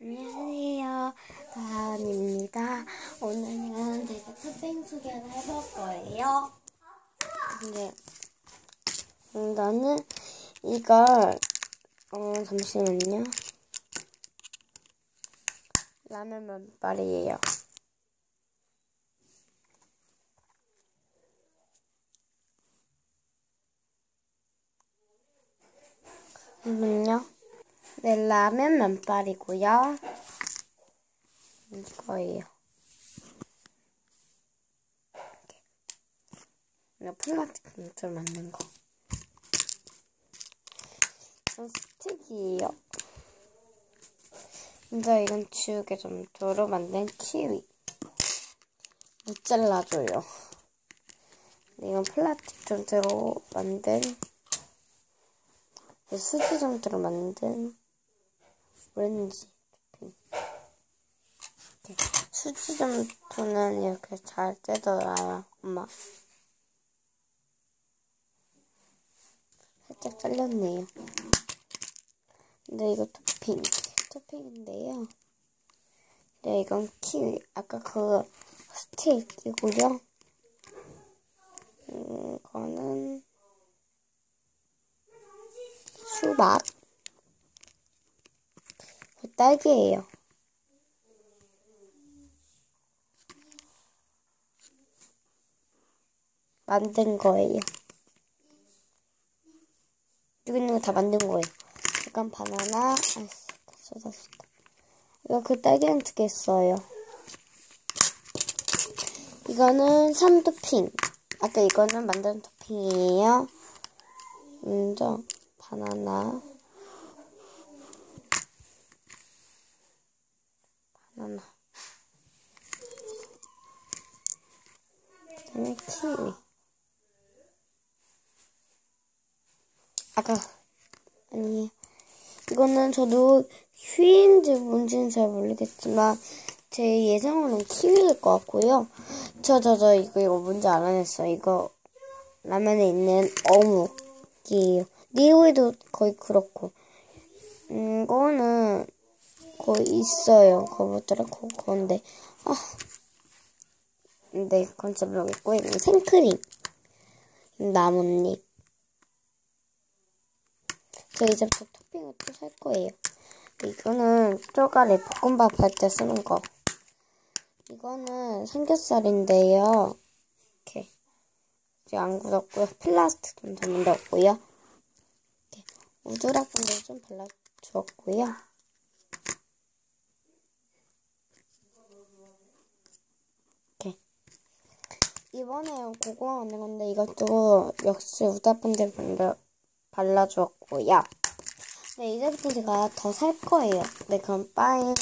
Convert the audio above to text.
안녕하세요. 다은입니다. 오늘은 제가 토핑 소개를 해볼 거예요. 근데 음, 나는 이걸 어 잠시만요. 라면 면발이에요. 잠깐만요. 네, 라면 면발이고요. 이거예요. 이렇게. 플라스틱 분줄 만든 거. 이건 스틱이에요. 근데 이건 지우개 점토로 만든 키위. 못 잘라줘요. 이건 플라스틱 점토로 만든 수지 점토로 만든 오렌지 토핑. 수지 점토는 이렇게 잘 떼더라요, 엄마. 살짝 잘렸네요. 근데 이거 토핑, 토핑인데요. 네, 이건 키위. 아까 그 스테이크고요. 음, 이거는 수박. 그 딸기예요. 만든 거예요. 여기 있는 거 다 만든 거예요. 이건 바나나, 아이씨, 다 쏟았다. 이거 그 딸기랑 두개 있어요. 이거는 삼토핑. 아까 이거는 만든 토핑이에요. 먼저 바나나, 나나. 그다음에 키위. 아까 아니 이거는 저도 휘인지 뭔지는 잘 모르겠지만 제 예상으로는 키위일 것 같고요. 저 저 저 이거 이거 뭔지 알아냈어요. 이거 라면에 있는 어묵이에요. 니오이도 거의 그렇고 음, 이거는 거의 있어요. 거부터라 그건데 아 근데 그건 잘 모르겠고 이건 생크림 나뭇잎 저 이제부터 토핑을 또 살 거예요. 이거는 쪼가리 볶음밥 할 때 쓰는 거. 이거는 삼겹살인데요. 이렇게 이제 안 굳었고요. 플라스틱 좀 전문되었고요. 이렇게 우드락 분들 좀 발라주었고요. 이렇게 이번에 그거 만든 건데 이것도 역시 우드락 분들 발라주었고요. 네, 이제부터 제가 더 살 거예요. 네, 그럼 빠이.